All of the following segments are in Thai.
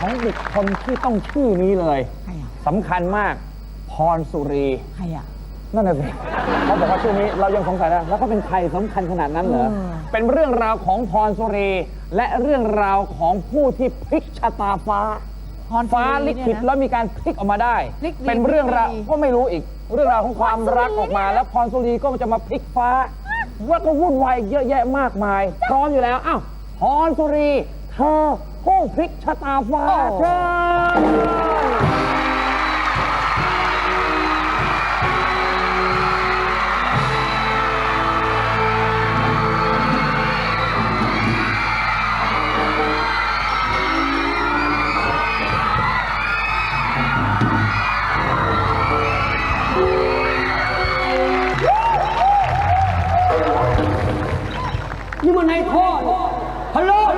ของบุคคลที่ต้องชื่อนี้เลยใครอะ สำคัญมาก พรสุรี ใครอะ นั่นน่ะสิเขาบอกว่าช่วงนี้เรายังสงสัยนะแล้วก็เป็นใครสำคัญขนาดนั้นเหรอ เออ เป็นเรื่องราวของพรสุรี และเรื่องราวของผู้ที่พลิกชะตาฟ้า พรฟ้าลิขิตเนี่ยนะแล้วมีการพลิกออกมาได้ พลิกดีเป็นเรื่องราวพลิกดี ก็ไม่รู้อีก เรื่องราวของความรักพรสุรีออกมา แล้วพรสุรีก็จะมาพลิกฟ้าว่าก็วุ่นวายเยอะแยะมากมาย พร้อมอยู่แล้วอ้าวพรสุรีเธอ ผู้พลิกชะตาฟ้าเชิญนี่มันในท่อนฮัลโห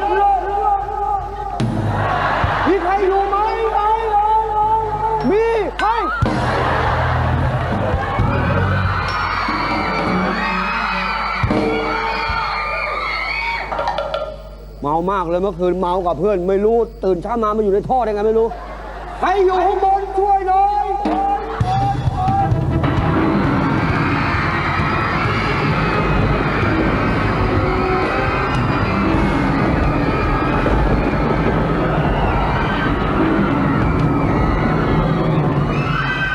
ามากเลยเมื่อคืนเมากับเพื่อน ไม่รู้ตื่นเช้ามามาอยู่ในท่อได้ไงไม่รู้ใครอยู่ข้างบนช่วยหน่อย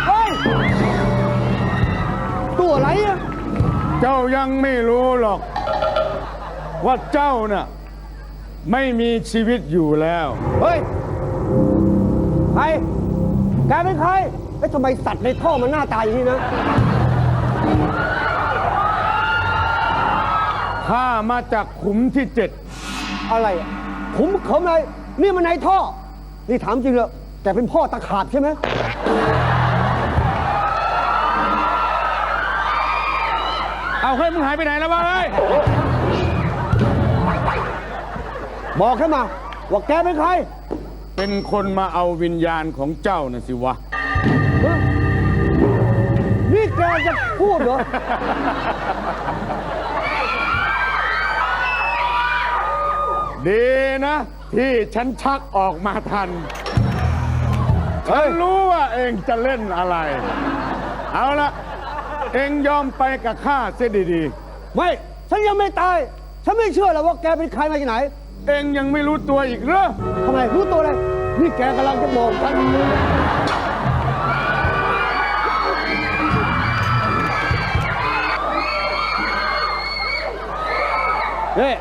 เฮ้ตัวอะไรอะเจ้ายังไม่รู้หรอก ว่าเจ้าน่ะ ไม่มีชีวิตอยู่แล้ว เฮ้ย ใคร แกเป็นใครเอ้ยทำไมสัตว์ในท่อมันหน้าตายอย่างนี้นะ ข้ามาจากขุมที่เจ็ดอะไรอะขุมเขิมอะไร นี่มันในท่อ นี่ถามจริงเหรอแกเป็นพ่อตะขาบใช่ไหม เอาเฮ้ยมึงหายไปไหนแล้ววะเฮ้ย บอกแค่มาว่าแกเป็นใครเป็นคนมาเอาวิญญาณของเจ้าน่ะสิวะ ฮะนี่แกจะพูดเหรอ ดีนะ ที่ฉันชักออกมาทันฉันรู้ว่าเองจะเล่นอะไร เอาละเองยอมไปกับข้าเสียดีไม่ ฉันยังไม่ตาย ฉันไม่เชื่อหรอกว่าแกเป็นใครมาจากไหนๆ เองยังไม่รู้ตัวอีกเหรอทำไมรู้ตัวอะไรนี่แกกำลังจะบอกฉันเฮ้ย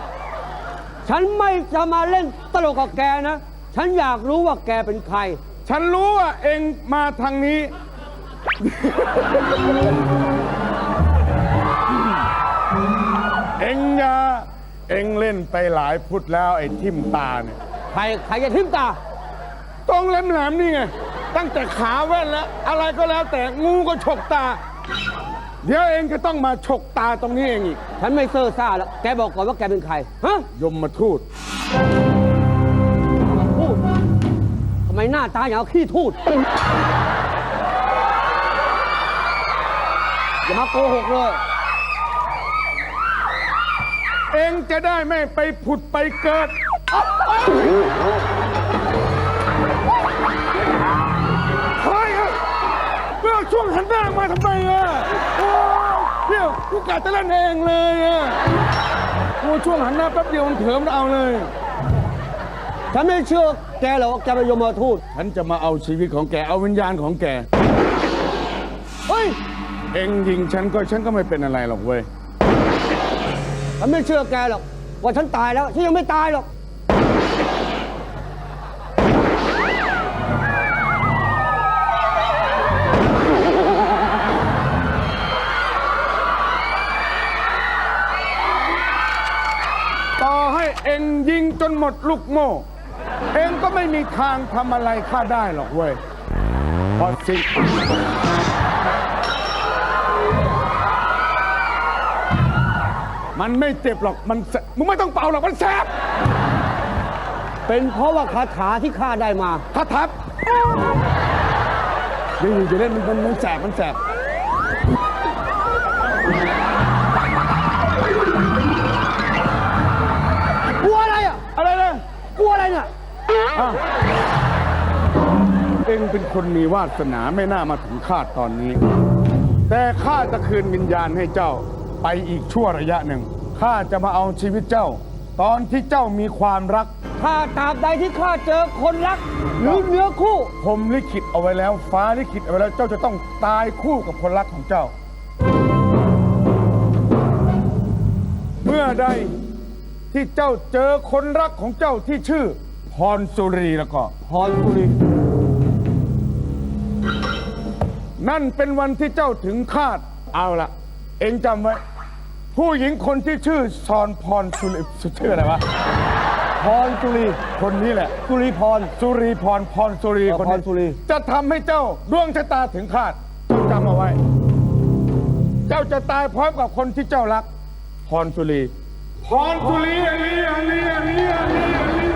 ฉันไม่จะมาเล่นตลกกับแกนะ ฉันอยากรู้ว่าแกเป็นใคร ฉันรู้ว่าเองมาทางนี้ เองอย่า เองเล่นไปหลายพุทธแล้วไอ้ทิมตาเนี่ยใครใครจะทิ่มตาต้องแหลมๆนี่ไง ตั้งแต่ขาแว่นแล้ว อะไรก็แล้วแต่งูก็ฉกตา เดี๋ยวเองก็ต้องมาฉกตาตรงนี้เองอีกฉันไม่เซ่อซ่าแล้ว แกบอกก่อนว่าแกเป็นใคร ฮะยมมาทูตพูดทำไมหน้าตาอย่างกับขี้ทูดอย่ามาโกหกเลย เองจะได้ไม่ไปผุดไปเกิด เฮ้ยเมื่อช่วงหันหน้ามาทำไมอะโอ้ยเดี๋ยวกูกะจะเล่นเองเลยอะโอ้ช่วงหันหน้าแป๊บเดียวมันเถิมแล้วเอาเลย ฉันไม่เชื่อแกหรอกว่าแกเป็นยมทูต ฉันจะมาเอาชีวิตของแกเอาวิญญาณของแก เฮ้ย เองยิงฉันก็ฉันก็ไม่เป็นอะไรหรอกเว้ย ฉันไม่เชื่อแกหรอก ว่าฉันตายแล้ว ฉันยังไม่ตายหรอก ต่อให้เองยิงจนหมดลูกโม่ เองก็ไม่มีทางทำอะไรข้าได้หรอกเว้ยพอสิ มันไม่เจ็บหรอกมันแสมึงไม่ต้องเป่าหรอกมันแสบเป็นเพราะว่าคาถาที่ข้าได้มา ถ้าทับอยังอยู่จะเล่นมันมันมันแสบมันแสบกลัวอะไรอะ อะไรนะกลัวอะไรเนี่ยอ้าวเองเป็นคนมีวาสนาไม่น่ามาถึงคาดตอนนี้ แต่ข้าจะคืนวิญญาณให้เจ้า ไปอีกชั่วระยะหนึ่งข้าจะมาเอาชีวิตเจ้า ตอนที่เจ้ามีความรัก ถ้าตราบใดที่ข้าเจอคนรัก หรือเนื้อคู่ ผมลิขิตเอาไว้แล้ว ฟ้าลิขิตเอาไว้แล้วเจ้าจะต้องตายคู่กับคนรักของเจ้า เมื่อใดที่เจ้าเจอคนรักของเจ้าที่ชื่อพรสุรีแล้วก็พรสุรี นั่นเป็นวันที่เจ้าถึงคาดเอาละเองจำไว้ ผู้หญิงคนที่ชื่อซอนพรสุรีชื่ออะไรวะพรสุรีคนนี้แหละสุรีพรสุรีพรพรสุรีอ๋อคนพนี้รสุรี จะทำให้เจ้าดวงชะตาถึงคาดเจ้าจำเอาไว้ เจ้าจะตายพร้อมกับคนที่เจ้ารัก พรสุรีพรสุรีอันนี้อันนี้อันนี้อันนี้อันนี้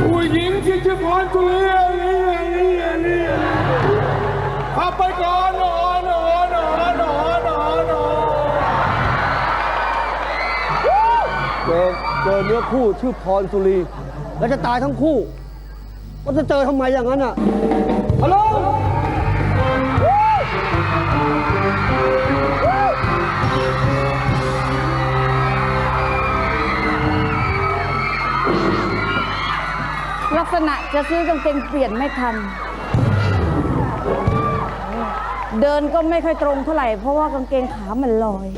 ผู้หญิงที่ชื่อพรสุรีอันนี้อันนี้อันนี้พาไปก่อนหนอหน เจอเนื้อคู่ชื่อพรสุรี แล้วจะตายทั้งคู่ก็จะเจอทำไมอย่างนั้นอะฮัลโหลลักษณะจะซื้อกางเกงเปลี่ยนไม่ทัน เดินก็ไม่ค่อยตรงเท่าไหร่ เพราะว่ากางเกงขามันลอย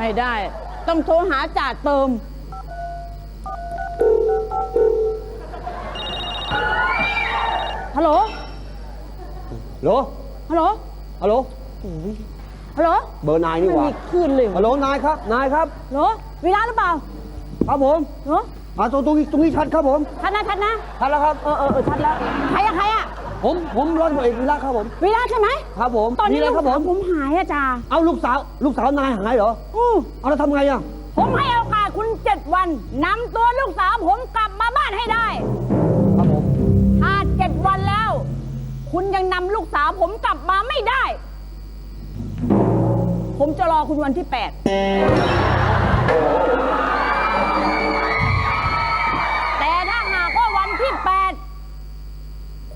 ไม่ได้ ต้องโทรหาจ่าเติม ฮัลโหล ฮัลโหลฮัลโหล ฮัลโหลฮัลโหลเบอร์นายนี่ไม่หว่ามีคลื่นเลยฮัลโหลนายครับ นายครับ ฮัลโหลวีระหรือเปล่าครับผมฮัลโหลมาตรงตรงนี้ตรงนี้ชัดครับผม ชัดนะชัดนะ ชัดแล้วครับ เออเออเออชัดแล้ว ใครอะใครอะ ผมผมร้อยตำรวจเอกวีระครับผมวีระใช่ไหมครับผมตอนนี้มีะไรลูกครับผสาวม ผมหายอะจ่าเอาลูกสาว ลูกสาวนายหายเหรออือเอาแล้วทำไงอะ ผมให้โอกาสคุณเจ็ดวันนำตัวลูกสาวผมกลับมาบ้านให้ได้ ครับผม ถ้าเจ็ดวันแล้ว คุณยังนำลูกสาวผมกลับมาไม่ได้ ผมจะรอคุณวันที่แปด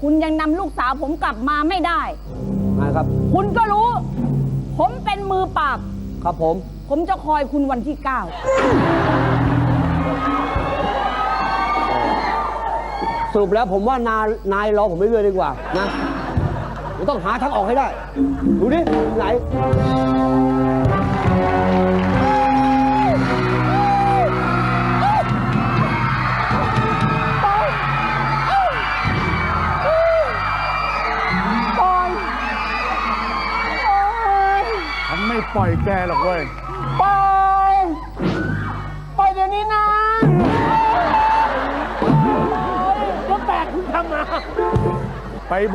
คุณยังนำลูกสาวผมกลับมาไม่ได้ นายครับ คุณก็รู้ ผมเป็นมือปราบ ครับผม ผมจะคอยคุณวันที่เก้าสรุปแล้วผมว่านายนายรอผมเรื่อยๆดีกว่านะผมต้องหาทางออกให้ได้ ดูดิอยู่ไหน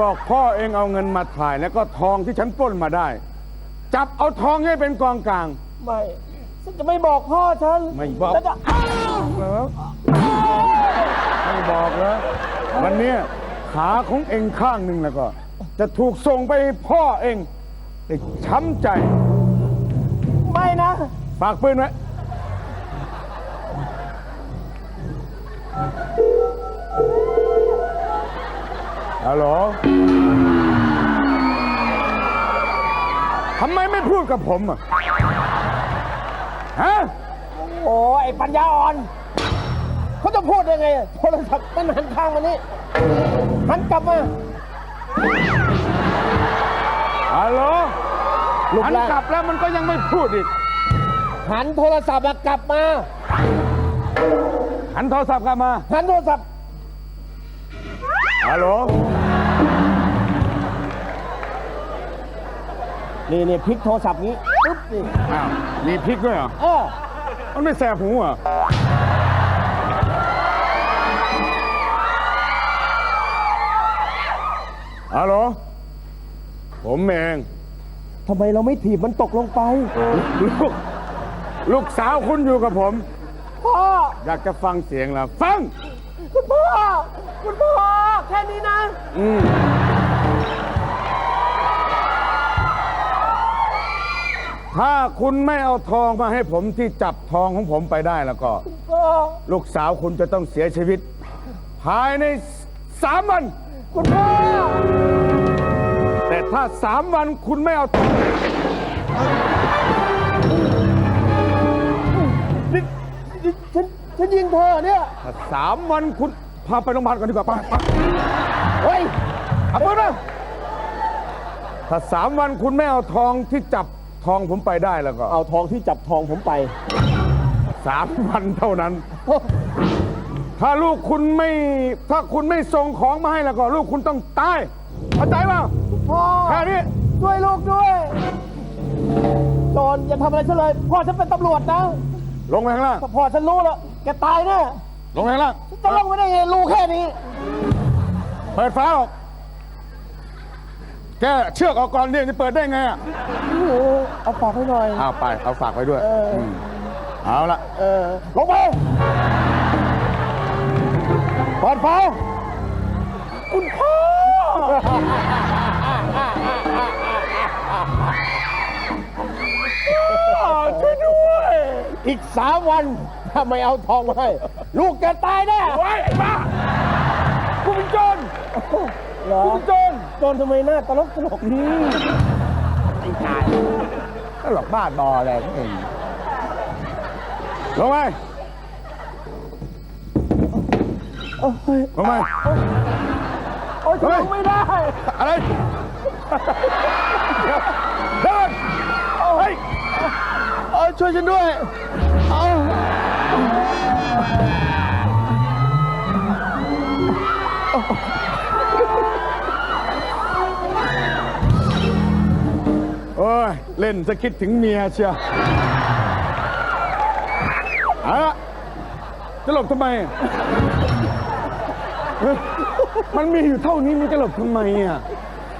บอกพ่อเองเอาเงินมาถ่าย แล้วก็ทองที่ฉันปล้นมาได้ จับเอาทองให้เป็นกองกลาง ไม่ฉันจะไม่บอกพ่อฉันไม่บอก แล้วจะอ้าวเหรอไม่บอกแล้ว วันเนี้ยขาของเองข้างหนึ่งแล้วก็ จะถูกส่งไปให้พ่อเองได้ช้ำใจ ไม่นะฝากปืนไว้ ฮัลโหลทำไมไม่พูดกับผมอะ ฮะ โอ้ยไอ้ปัญญาอ่อน เขาจะพูดยังไงโทรศัพท์มันหันข้างมานี่หันกลับมาฮัลโหลลูกหันแรกกลับแล้วมันก็ยังไม่พูดอีก หันโทรศัพท์อะกลับมา หันโทรศัพท์กลับมา หันโทรศัพท์ฮัลโหล นี่นี่พลิกโทรศัพท์นี้ปุ๊บนี่อ้าวมีพริกด้วยเหรอเออมันไม่แสบหูเหรอฮัลโหลผมเอง ทำไมเราไม่ถีบมันตกลงไป ลูก ลูกสาวคุณอยู่กับผม พ่อ อยากจะฟังเสียงแล้วฟัง คุณพ่อ คุณพ่อ แค่นี้นะ อืม ถ้าคุณไม่เอาทองมาให้ผมที่จับทองของผมไปได้แล้วก็ลูกสาวคุณจะต้องเสียชีวิต ภายในสามวัน คุณพ่อแต่ถ้าสามวันคุณไม่เอาทองฉันฉันยิงเธอเนี่ยถ้าสามวันคุณพาไปโรงพยาบาลก่อนดีกว่าไปไปเฮ้ยเอาปืนมาถ้าสามวันคุณไม่เอาทองที่จับ ทองผมไปได้แล้วก็เอาทองที่จับทองผมไปสามวันเท่านั้น ถ้าลูกคุณไม่ ถ้าคุณไม่ส่งของมาให้แล้วก็ ลูกคุณต้องตายเข้าใจเปล่าพ่อแค่นี้ช่วยลูกด้วยโจรอย่าทำอะไรฉันเลย พ่อฉันเป็นตำรวจนะลงไปข้างล่างถ้าพ่อฉันรู้แล้วแกตายแน่ลงไปข้างล่างจะลงไม่ได้ไงรู้แค่นี้ เปิดฟ้าออก แกเชือกออกก่อนเนี่ยจะเปิดได้ไงอะโอ้โหเอาฝากให้หน่อยเอาไปเอาฝากไว้ด้วยเอออื มเอาละเออ ลงไปเปิดฟ้าคุณพ่อช่วยด้วย อีกสามวัน ถ้าไม่เอาทองมาให้ ลูกแกตายแน่ ไว้ไอ้บ้ากูเป็นโจร เหรอกูเป็นโจรโจรทำไมหน้าตลกตลกนี่ตลกบ้าบออะไรเองลงไปลงไปโอ้ยลงไม่ได้ อะไรเดินเฮ้ยเออช่วยฉันด้วยเอา เล่นจะคิดถึงเมียเชียวเอาละจะหลบทำไมอะเฮ้ยมันมีอยู่เท่านี้มันจะหลบทำไมอะ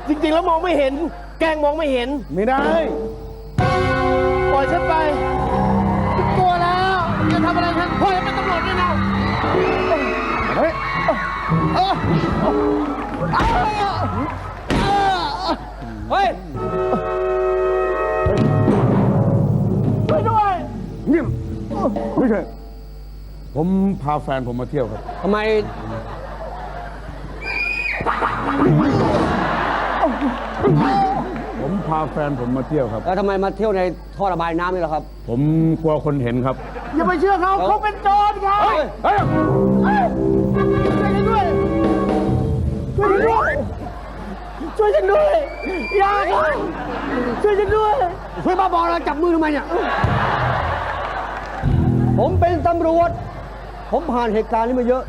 จริงๆ แล้วมองไม่เห็น แกล้งมองไม่เห็น ไม่ได้ ปล่อยฉันไปกลัวแล้วจะทำอะไรฉันพ่อจะเป็นตำรวจด้วยนะเฮ้ย เไม่ใช่ ผมพาแฟนผมมาเที่ยวครับ ทำไม ผมพาแฟนผมมาเที่ยวครับ แล้วทำไมมาเที่ยวในท่อระบายน้ำนี่ล่ะครับ ผมกลัวคนเห็นครับ อย่าไปเชื่อเขาเขาเป็นโจรครับเฮ้ยช่วยฉันด้วยช่วยฉันด้วยช่วยฉันด้วยอย่าครับช่วยฉันด้วยช่วยบ้าบอแล้วจับมือทำไมเนี่ย ผมเป็นตำรวจ ผมผ่านเหตุการณ์นี้มาเยอะ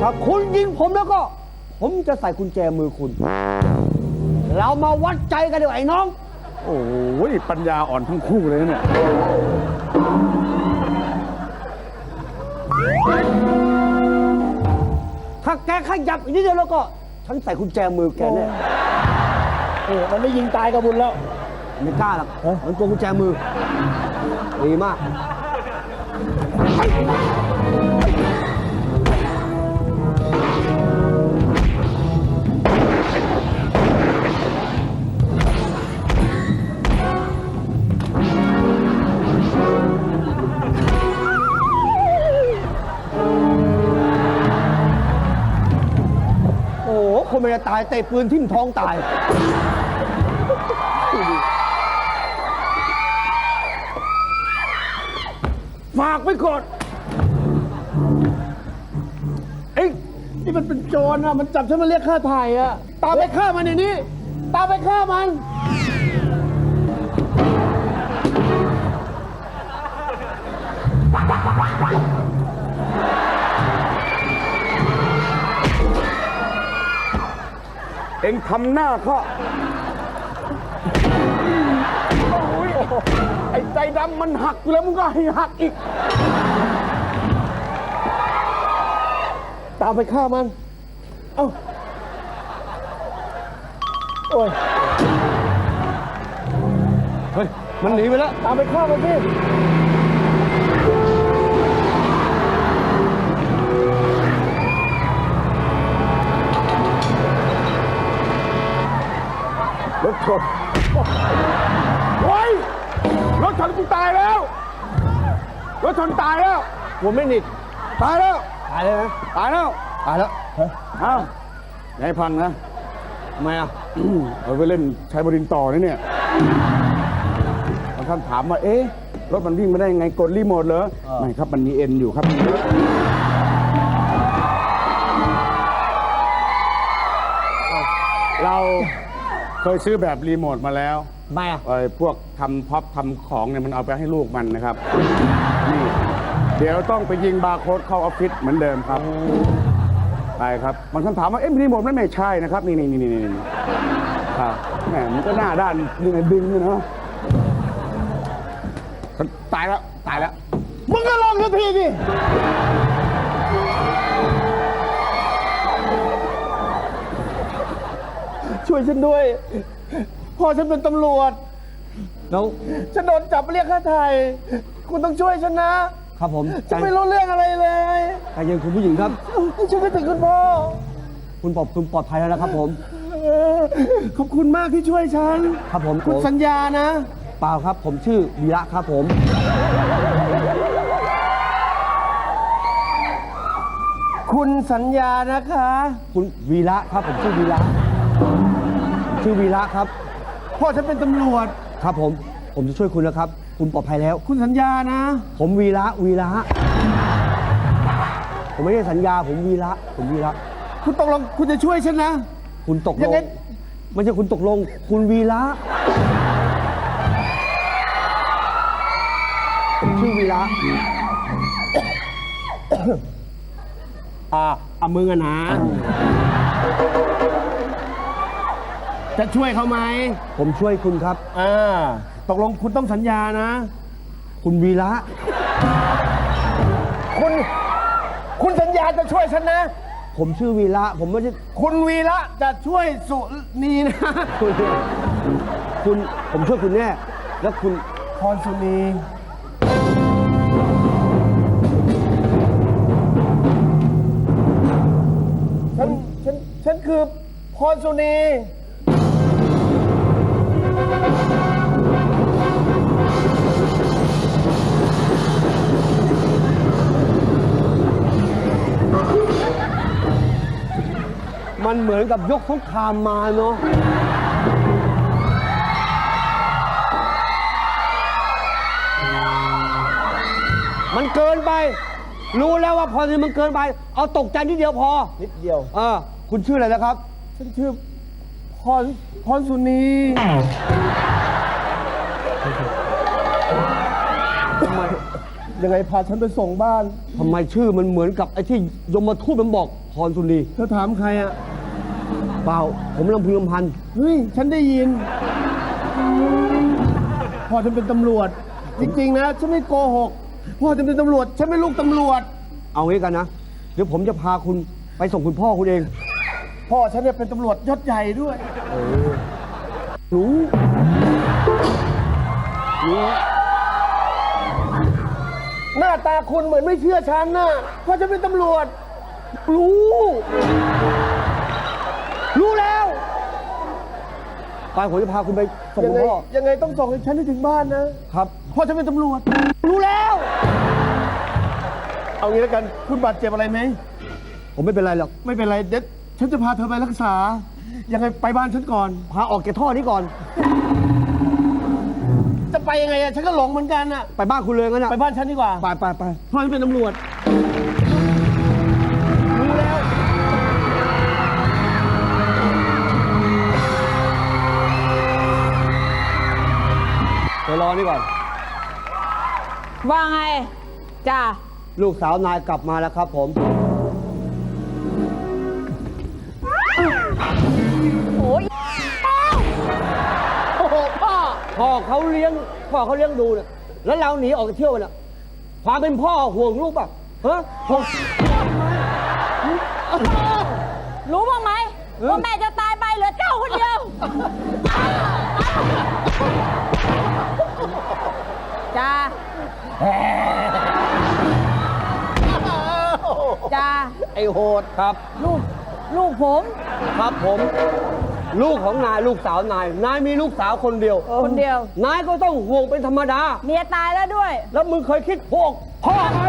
ถ้าคุณยิงผมแล้วก็ ผมจะใส่กุญแจมือคุณ เรามาวัดใจกันดีกว่าไอ้น้อง โอ้โหปัญญาอ่อนทั้งคู่เลยนะเนี่ยถ้าแกขยับอีกนิดเดียวแล้วก็ ฉันใส่กุญแจมือแกแน่เออมันไม่ยิงตายกับบุญแล้ว ไม่กล้าหรอกมันกลัวกุญแจมือ ดีมาก โอ้โหคนมันจะตายเตะปืนทิ่มท้องตายากไว้ก่อนเอ้ยนี่มันเป็นโจรอะมันจับฉันมาเรียกค่าถ่ายอะตามไปฆ่ามันในนี้ ตามไปฆ่ามัน เอ็งทำหน้าเขาโอ้ยไอ้ ใจดำมันหักอยู่แล้วมึงก็ให้หักอีก ตามไปฆ่ามัน เอ้า โอ้ย เฮ้ย มันหนีไปแล้ว ตามไปฆ่ามันสิรถชน ชนกูตายแล้ว รถชนตายแล้วผมไม่หนิดตายแล้ว ตายเลยนะตายแล้ว ตายแล้วเอ้าอย่าให้พังนะทำไมอะเราไปเล่นใช้บรินต่อนะเนี่ยบางท่านถามว่า เอ๊ะ รถมันวิ่งไม่ได้ยังไงกดรีโมทเหรอ ไม่ครับ มันมีเอ็นอยู่ครับ เราเคยซื้อแบบรีโมทมาแล้วทำ ไมอะไอ้พวกทำพ็อปทำของเนี่ยมันเอาไปให้ลูกมันนะครับนี่เดี๋ยวต้องไปยิงบาร์โค้ดเข้าออฟฟิศเหมือนเดิมครับไปครับบางท่านถามว่าเอ๊ะรีโมทนั่นไม่ใช่นะครับนี่นี่นี่นี่นี่ครับแหมมันก็หน้าด้านดึงดึงเลยเนาะตายแล้วตายแล้วมึงก็ลองสักทีดิช่วยฉันด้วย พ่อฉันเป็นตำรวจ แล้วฉันโดนจับเรียกค่าไถ่คุณต้องช่วยฉันนะครับผมใจฉันไม่รู้เรื่องอะไรเลยใจเย็นคุณผู้หญิงครับช่วยไม่ถึงคุณพ่อ คุณปลอดคุณปลอดภัยแล้วนะครับผมเออขอบคุณมากที่ช่วยฉัน ครับผมคุณผมสัญญานะ เปล่าครับผมชื่อวีระครับผม คุณสัญญานะคะ คุณวีระครับผมชื่อวีระ ชื่อวีระครับ พ่อฉันเป็นตำรวจ ครับผม ผมจะช่วยคุณนะครับ คุณปลอดภัยแล้ว คุณสัญญานะ ผมวีระวีระผมไม่ได้สัญญา ผมวีระผมวีระคุณตกลงคุณจะช่วยฉันนะ คุณตกลยังงไง ไม่ใช่คุณตกลง คุณวีระผมชื่อวีระอ่าเอามือกันนะ จะช่วยเขาไหมผมช่วยคุณครับอ่าตกลงคุณต้องสัญญานะ คุณวีระ คุณ คุณสัญญาจะช่วยฉันนะ ผมชื่อวีระ ผมไม่ได้คุณวีระจะช่วยสุนีนะคุณคุณผมช่วยคุณแน่แล้วคุณพรสุนีฉันฉันฉันคือพรสุนี มันเหมือนกับยกสงครามมาเนาะ มันเกินไป รู้แล้วว่าพอที่มันเกินไป เอาตกใจนิดเดียวพอ นิดเดียว เออ คุณชื่ออะไรนะครับ ฉันชื่อ พรพรสุนีทำไมยังไงพาฉันไปส่งบ้านทำไมชื่อมันเหมือนกับไอ้ที่ยมทูตมันบอกพรสุนีเธอถามใครอะเปล่า ผมลำพึงลำพันเฮ้ยฉันได้ยิน พ่อฉันเป็นตำรวจ จริงๆนะฉันไม่โกหก พ่อฉันเป็นตำรวจ ฉันเป็นลูกตำรวจ เอางี้กันนะ เดี๋ยวผมจะพาคุณไปส่งคุณพ่อคุณเอง พ่อฉันเนี่ยเป็นตำรวจยศใหญ่ด้วย รู้รู้หน้าตาคุณเหมือนไม่เชื่อฉันน่ะเพราะฉันเป็นตำรวจ รู้ รู้แล้ว ไปผมจะพาคุณไปส่งยัคุไงณพ่อยังไงต้องส่งให้ฉันให้ถึงบ้านนะครับ เพราะฉันเป็นตำรวจ รู้แล้ว เอางี้แล้วกัน คุณบาดเจ็บอะไรไหม ผมไม่เป็นไรหรอก ไม่เป็นไรเด็ด ฉันจะพาเธอไปรักษา ยังไงไปบ้านฉันก่อน พาออกจากท่อนี้ก่อน จะไปยังไงอะฉันก็หลงเหมือนกันอะไปบ้านคุณเลยงั้นนะไปบ้านฉันดีกว่าไปไปไปเพราะฉันเป็นตำรวจ รู้แล้ว เดี๋ยวรอนี่ก่อน ว่าไงจ้าลูกสาวนายกลับมาแล้วครับผม พ่อพ่อเขาเลี้ยงพ่อเขาเลี้ยงดูเนี่ยแล้วเราหนีออกจากเที่ยวน่ะความเป็นพ่อห่วงลูกป่ะฮะห่วงรู้บ้างไหมว่าแม่จะตายไปเหลือเจ้าคนเดียวจ้าจ้าไอ้โหดครับ ลูกลูกผม ครับผม ลูกของนายลูกสาวนาย นายมีลูกสาวคนเดียว คนเดียว นายก็ต้องห่วงเป็นธรรมดา เมียตายแล้วด้วย แล้วมึงเคยคิดพวกพ่อไหม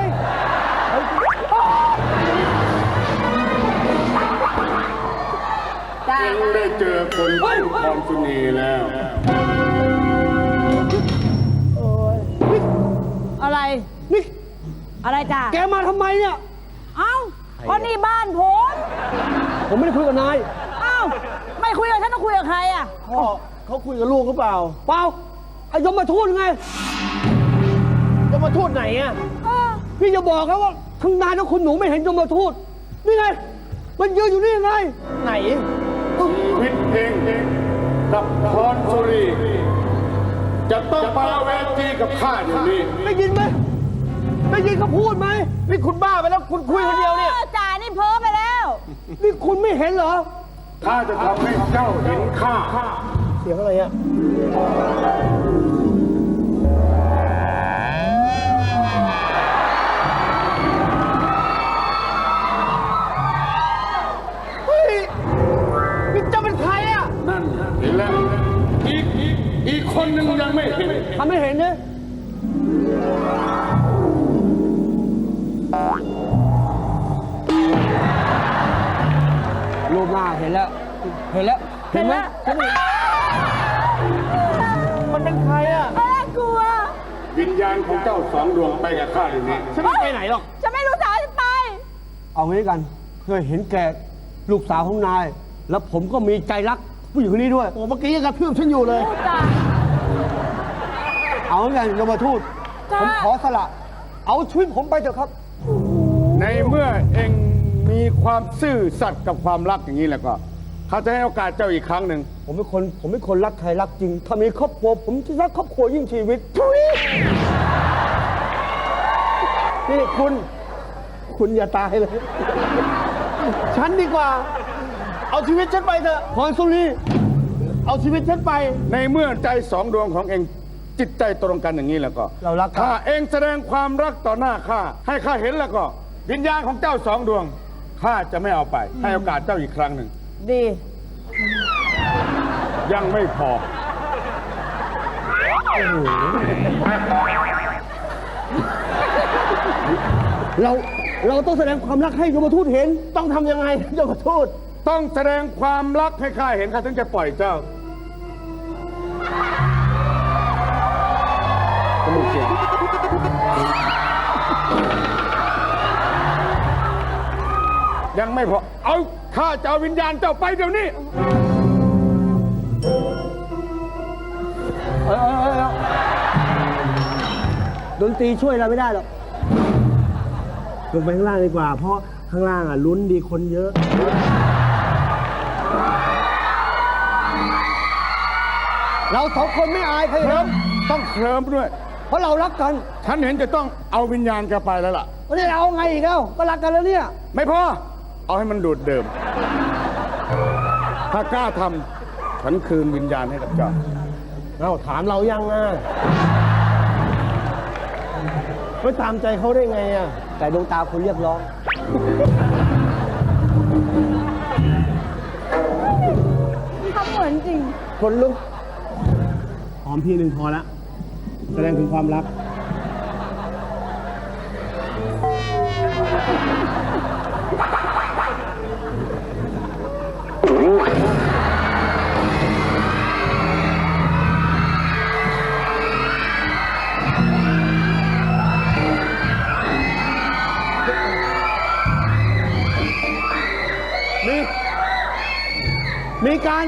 จ้าเอ็งได้เจอคนชื่อพรสุนีแล้วอะไร นี่อะไรจ้าแกมาทำไมเนี่ย เอ้าก็นี่บ้านผม ผมไม่ได้คุยกับนายเอ้าไม่ คุยกับฉันต้องคุยกับใครอะพ่อเขาคุยกับลูกหรือเปล่าเปล่าไอ้ยมมาทูตไงจะมาทูตไหนอะเออพี่จะบอกแล้วว่าข้างนายแล้วคุณหนูไม่เห็นยมมาทูตนี่ไง มันยืนอยู่นี่ไง ไหนชีวิตเองกับพรสุรีจะต้องปาเวจีกับข้าเดี๋ยวนี้ได้ยินไหมได้ยินเขาพูดไหมนี่คุณบ้าไปแล้วคุณคุยคนเดียวเนี่ยออจ่านี่เพ้อไปแล้ว นี่คุณไม่เห็นเหรอ ข้าจะทำให้เจ้าเห็นข้า เสียงอะไรอะเฮ้ยนี่เจ้าเป็นใครอะนั่นเห็นแล้วอีกอีกอีกคนหนึ่งยังไม่เห็น ทำไม่เห็นเนี่ย เห็นแล้วเห็นแล้ว เห็นแล้ว เห็นไหมมันเป็นใครอะเอ้ยกลัว วิญญาณของเจ้าสองดวงไปกับข้าเดี๋ยวนี้ฉันไม่ไปไหนหรอก จะไม่รู้สาวจะไป เอางี้กัน เคยเห็นแก่ลูกสาวของนาย แล้วผมก็มีใจรักผู้หญิงคนนี้ด้วย โอ้ เมื่อกี้ยังกระทืบฉันอยู่เลยจ้าเอางี้กันยมทูตจ้าผมขอสละ เอาชีวิตผมไปเถอะครับ ในเมื่อเอง มีความซื่อสัตย์กับความรักอย่างนี้แล้วก็ข้าจะให้โอกาสเจ้าอีกครั้งหนึ่งผมเป็นคนผมเป็นคนรักใครรักจริง ถ้ามีครอบครัวผมจะรักครอบครัวยิ่งชีวิตทุยนี่คุณ คุณอย่าตายเลย ฉันดีกว่า เอาชีวิตฉันไปเถอะพรสุรีเอาชีวิตฉันไป ในเมื่อใจสองดวงของเองจิตใจตรงกันอย่างนี้แล้วก็เรารักกัน ถ้าเองแสดงความรักต่อหน้าข้าให้ข้าเห็นแล้วก็ วิญญาณของเจ้าสองดวง ข้าจะไม่เอาไป ให้โอกาสเจ้าอีกครั้งหนึ่ง ดี ยังไม่พอ เราเราต้องแสดงความรักให้ยมทูตเห็น ต้องทำยังไงเจ้าขอโทษต้องแสดงความรักให้ข้าเห็นข้าถึงจะปล่อยเจ้ายังังไม่พอ เอาข้าจะเอาวิญญาณเจ้าไปเดี๋ยวนี้เออเออเออเออดนตรีช่วยเราไม่ได้หรอกลงไปข้างล่างดีกว่า เพราะข้างล่างอะลุ้นดีคนเยอะ เราสองคนไม่อายใครเคหรลิ้อกมต้องเคลิ้มด้วย เพราะเรารักกันฉันเห็นจะต้องเอาวิญญาณแกไปแล้วล่ะ วันนี้เอาไงอีกแล้วก็รักกันแล้วเนี่ย ไม่พอ เอาให้มันดูดเดิม ถ้ากล้าทำฉันคืนวิญญาณให้กับเจ้าเอ้าถามเรายังอะไม่ตามใจเขาได้ไงอะแต่ดวงตาคุณเรียกร้อง ทำเหมือนจริง คนลุกหอมทีหนึ่งพอละ แสดงถึงความรัก การ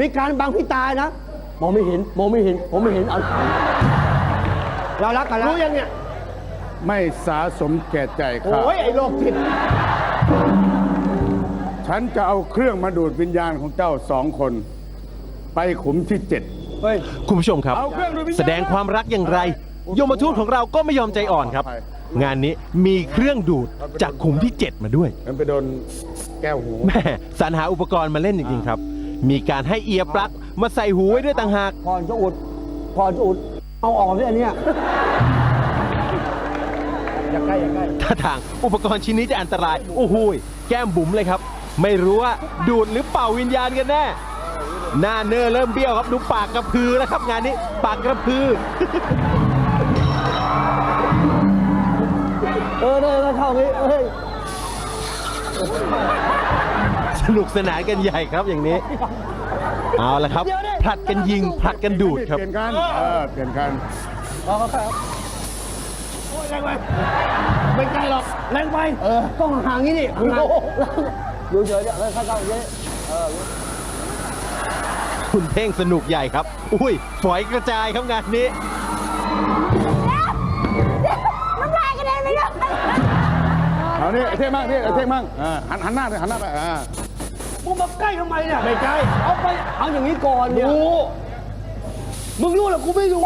มีการบังพี่ตายนะมองไม่เห็นมองไม่เห็นผมไม่เห็นเอาเรารักกันแล้วรู้ยังเนี่ยไม่สาสมแก่ใจข้าโอ้ยไอ้โรคจิตฉันจะเอาเครื่องมาดูดวิญญาณของเจ้าสองคน ไปขุมที่เจ็ดเฮ้ยคุณผู้ชมครับเอาเครื่องดูดวิญญาณแสดงความรักอย่างไร ยมทูตของเราก็ไม่ยอมใจอ่อนครับ งานนี้มีเครื่องดูดจากขุมที่ 7 มาด้วยมันไปโดนแก้วหูแม่สรรหาอุปกรณ์มาเล่นจริงๆครับ มีการให้เอียร์ปลั๊กมาใส่หูไว้ด้วยต่างหาก ก่อนจะอุดก่อนจะอุด เอาออกด้วยอันเนี้ยอย่าใกล้อย่าใกล้ถ้าทางอุปกรณ์ชิ้นนี้จะอันตรายโอ้โหยแก้มบุ๋มเลยครับ ไม่รู้ว่าดูดหรือเป่าวิญญาณกันแน่ หน้าเนอเริ่มเบี้ยวครับ ดูปากกระพือแล้วครับงานนี้ปากกระพือ เออได้แล้วเข้างี้เอ้ย สนุกสนานกันใหญ่ครับอย่างนี้ เอาละครับผลัดกันยิงผลัดกันดูดครับ เปลี่ยนกันเออเปลี่ยนกันไม่ใกล้หรอกแรงไปเออต้องห่างๆงี้ดิห่างๆอยู่เฉยๆเนี่ยแล้วเข้าๆอย่างนี้คุณเท่งสนุกใหญ่ครับ อุ้ย ฝอยกระจายครับงานนี้น้ำลายกระเด็นไปเลยเอานี่เท่มั่งนี่เท่มั่งอ่าหันหันหน้าเลยหันหน้าไปอ่า มึงมาใกล้ทำไมเนี่ย ไม่ใกล้เอาไป เอาอย่างนี้ก่อนเนี่ย รู้ มึงรู้เหรอกูไม่รู้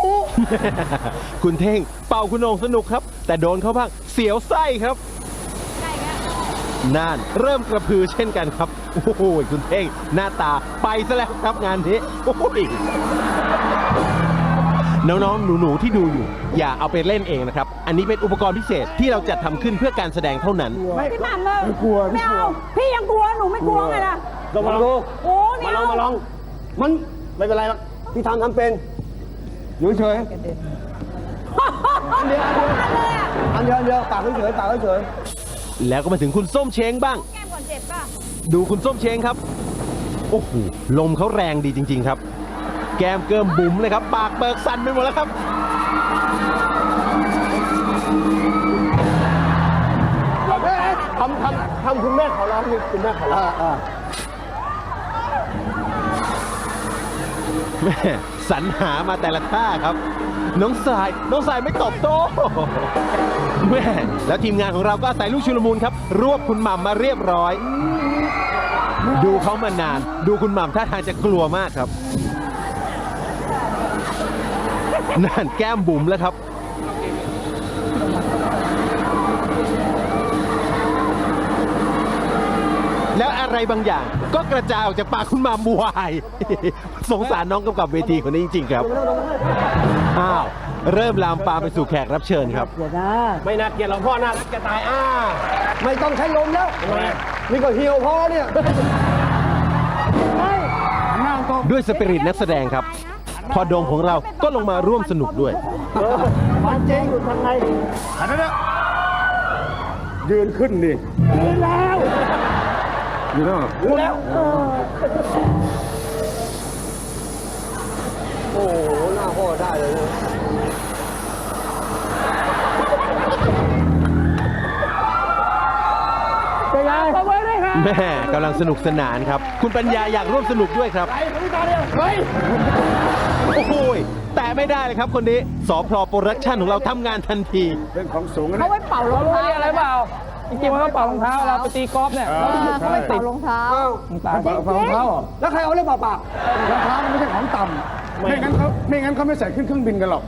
คุณเท่งเป่าคุณโหนงสนุกครับ แต่โดนเขาบ้างเสียวไส้ครับน่านเริ่มกระพือเช่นกันครับ โอ้โหคุณเท่งหน้าตาไปซะแล้วครับงานนี้โอ้ย น้องๆหนูๆที่ดูอยู่ อย่าเอาไปเล่นเองนะครับ อันนี้เป็นอุปกรณ์พิเศษที่เราจัดทำขึ้นเพื่อการแสดงเท่านั้น พี่หม่ำเลยไม่กลัวไม่เอา พี่ยังกลัว หนูไม่กลัวไงล่ะ ลองมาลองดูโอ้ไม่มาลเอาองมาลอง มันไม่เป็นไรหรอกที่ทำทำเป็นอยู่เฉยอันเดียวอันเดียวอันเดียวปากเฉยๆปากเฉยแล้วก็มาถึงคุณส้มเช้งบ้าง แก้มก่อนเจ็บป่ะ ดูคุณส้มเช้งครับ โอ้โห ลมเขาแรงดีจริง ๆ ครับ แก้มเกิมบุ๋มเลยครับ ปากเบิกสั่นไปหมดแล้วครับทำทำทำคุณแม่ขอร้องนี่คุณแม่ขอร้องอ่าแม่สรรหามาแต่ละท่าครับ น้องสายน้องสายไม่ตอบโต้แม่แล้วทีมงานของเราก็อาศัยลูกชุลมุนครับ รวบคุณหม่ำมาเรียบร้อย ดูเขามานาน ดูคุณหม่ำท่าทางจะกลัวมากครับ นั่นแก้มบุ๋มแล้วครับ แล้วอะไรบางอย่างก็กระจายออกจากปากคุณหมามวาย สงสารน้องกำกับเวทีคนนี้จริง ๆ ครับ อ้าว เริ่มลามปามไปสู่แขกรับเชิญครับไม่น่าเกลียดหรอกพ่อน่ารักจะตายอ่าไม่ต้องใช้ลมแล้วนี่ก็เหี่ยวพอเนี่ยด้วยสปิริตนักแสดงครับ พอโดมของเราก็ลงมาร่วมสนุกด้วย มันเจ๊งอยู่ทางในอันนั้นนะยืนขึ้นดิยืนแล้วยืนแล้วรู้แล้ว โอ้โห หน้าพ่อได้เลย แม่กำลังสนุกสนานครับ คุณปัญญาอยากร่วมสนุกด้วยครับโอ้โหยแต่ไม่ได้เลยครับคนนี้สอพรโปรดักชั่นของเราทำงานทันที เรื่องของสูงนะเขาไว้เป่ารองรู้เท้านี่อะไรเปล่าจริงๆมันก็เป่ารองเท้าเราไปตีกอล์ฟเนี่ยเออเขาไว้เป่ารองเท้า ตายเป่ารองเท้าเหรอแล้วใครเอาเรื่องเปล่ารองเท้ามันไม่ใช่ของต่ำไม่งั้นเขาไม่งั้นเขาไม่ใส่ขึ้นเครื่องบินกันหรอก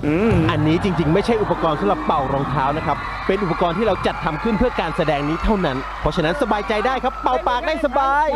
อันนี้จริงๆ ไม่ใช่อุปกรณ์สำหรับเป่ารองเท้านะครับ เป็นอุปกรณ์ที่เราจัดทำขึ้นเพื่อการแสดงนี้เท่านั้น เพราะฉะนั้นสบายใจได้ครับ เป่าปากได้สบาย